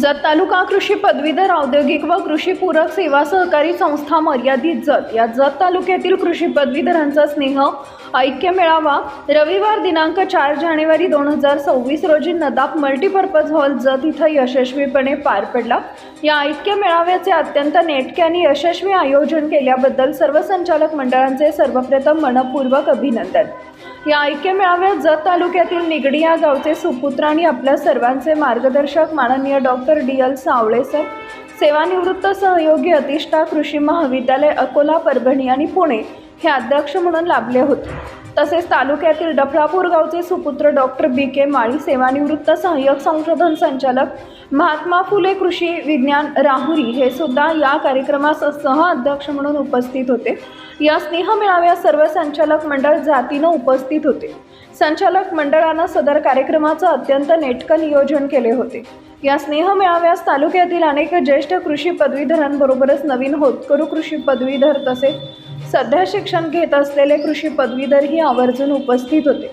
जत तालुका कृषी पदवीधर औद्योगिक व कृषी पूरक सेवा सहकारी संस्था मर्यादित जत. या जत तालुक्यातील कृषी पदवीधरांचा स्नेह ऐक्य मेळावा रविवार दिनांक चार जानेवारी दोन हजार सव्वीस रोजी नदाप मल्टीपर्पज हॉल जत इथं यशस्वीपणे पार पडला. या ऐक्य मेळाव्याचे अत्यंत नेटके आणि यशस्वी आयोजन केल्याबद्दल सर्व संचालक मंडळांचे सर्वप्रथम मनपूर्वक अभिनंदन. या ऐक्य मेळाव्यात जत तालुक्यातील निगडी या गावचे सुपुत्र आणि आपल्या सर्वांचे मार्गदर्शक माननीय doctor D L Savale sir सेवानिवृत्त सहयोगी अतिष्ठा कृषी महाविद्यालय अकोला परभणी आणि पुणे हे अध्यक्ष म्हणून लाभले होते. तसेच तालुक्यातील डफळापूर गावचे सुपुत्र डॉक्टर बी के माळी सेवानिवृत्त सहाय्यक संशोधन संचालक महात्मा फुले कृषी विज्ञान राहुरी हे सुद्धा या कार्यक्रमास सह अध्यक्ष म्हणून उपस्थित होते. या स्नेह मेळाव्यात सर्व संचालक मंडळ जातीनं उपस्थित होते. संचालक मंडळानं सदर कार्यक्रमाचं अत्यंत नेटकं नियोजन केले होते. या स्नेह मेळाव्यास तालुक्यातील अनेक ज्येष्ठ कृषी पदवीधरांबरोबरच नवीन होतकरू कृषी पदवीधर तसेच सध्या शिक्षण घेत असलेले कृषी पदवीधरही आवर्जून उपस्थित होते.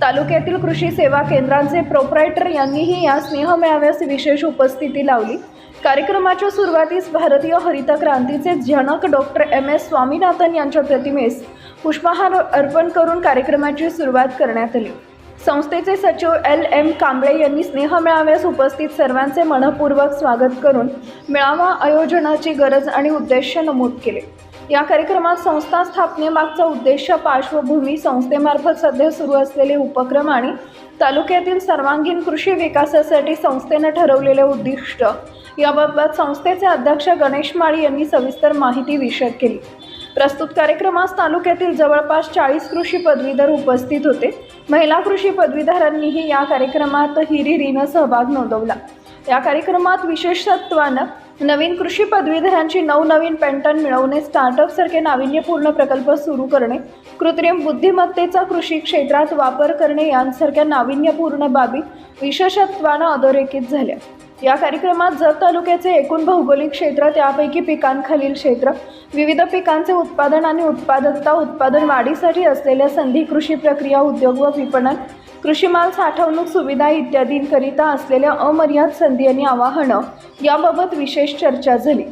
तालुक्यातील कृषी सेवा केंद्रांचे प्रोप्रायटर यांनीही या स्नेह मेळाव्यास विशेष उपस्थिती लावली. कार्यक्रमाच्या सुरुवातीस भारतीय हरित क्रांतीचे जनक डॉक्टर एम एस स्वामीनाथन यांच्या प्रतिमेस पुष्पहार अर्पण करून कार्यक्रमाची सुरुवात करण्यात आली. संस्थेचे सचिव एल एम कांबळे यांनी स्नेह मेळाव्यास उपस्थित सर्वांचे मनपूर्वक स्वागत करून मेळावा आयोजनाची गरज आणि उद्देश नमूद केले. या कार्यक्रमात संस्था स्थापनेमागचा उद्देश पार्श्वभूमी संस्थेमार्फत सध्या सुरू असलेले उपक्रम आणि तालुक्यातील सर्वांगीण कृषी विकासासाठी संस्थेनं ठरवलेले उद्दिष्ट. याबाबत संस्थेचे अध्यक्ष गणेश माळी यांनी सविस्तर माहिती विषद केली. प्रस्तुत कार्यक्रमास तालुक्यातील जवळपास चाळीस कृषी पदवीधर उपस्थित होते. महिला कृषी पदवीधरांनीही या कार्यक्रमात हिरिरीनं सहभाग नोंदवला. या कार्यक्रमात विशेषत्वानं नवीन कृषी पदवीधरांची नवनवीन पेंटन मिळवणे स्टार्टअपसारखे नाविन्यपूर्ण प्रकल्प सुरू करणे कृत्रिम बुद्धिमत्तेचा कृषी क्षेत्रात वापर करणे यांसारख्या नाविन्यपूर्ण बाबी विशेषत्वानं अधोरेखित झाल्या. या कार्यक्रमात जत तालुक्याचे एकूण भौगोलिक क्षेत्र त्यापैकी पिकांखालील क्षेत्र विविध पिकांचे उत्पादन आणि उत्पादकता उत्पादन वाढीसाठी असलेल्या संधी कृषी प्रक्रिया उद्योग व विपणन कृषी माल साठवणूक सुविधा इत्यादींकरिता असलेल्या अमर्याद संधी आणि आवाहनं. याबाबत विशेष चर्चा झाली.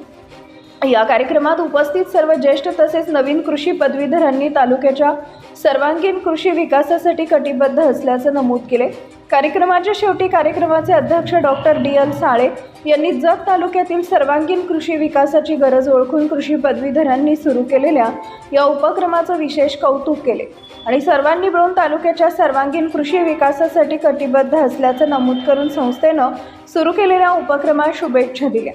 या कार्यक्रमात उपस्थित सर्व ज्येष्ठ तसेच नवीन कृषी पदवीधरांनी तालुक्याच्या सर्वांगीण कृषी विकासासाठी कटिबद्ध असल्याचं नमूद केले. कार्यक्रमाच्या शेवटी कार्यक्रमाचे अध्यक्ष डॉक्टर डी एल साळे यांनी जत तालुक्यातील सर्वांगीण कृषी विकासाची गरज ओळखून कृषी पदवीधरांनी सुरू केलेल्या या उपक्रमाचं विशेष कौतुक केले आणि सर्वांनी मिळून तालुक्याच्या सर्वांगीण कृषी विकासासाठी कटिबद्ध असल्याचं नमूद करून संस्थेनं सुरू केलेल्या उपक्रमास शुभेच्छा दिल्या.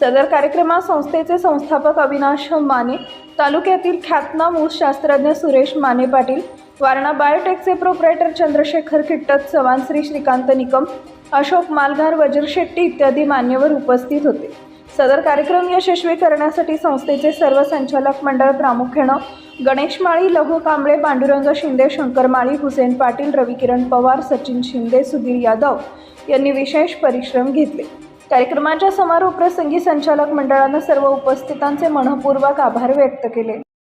सदर कार्यक्रमात संस्थेचे संस्थापक अविनाश माने तालुक्यातील ख्यातनाम ऊस शास्त्रज्ञ सुरेश माने पाटील वारणा बायोटेकचे प्रोप्रायटर चंद्रशेखर किट्टत चव्हाण श्री श्रीकांत निकम अशोक मालगार वजीर शेट्टी इत्यादी मान्यवर उपस्थित होते. सदर कार्यक्रम यशस्वी करण्यासाठी संस्थेचे सर्व संचालक मंडळ प्रामुख्यानं गणेश माळी लघु कांबळे पांडुरंग शिंदे शंकर माळी हुसेन पाटील रविकिरण पवार सचिन शिंदे सुधीर यादव यांनी विशेष परिश्रम घेतले. कार्यक्रमाच्या समारोप प्रसंगी संचालक मंडळानं सर्व उपस्थितांचे मनपूर्वक आभार व्यक्त केले.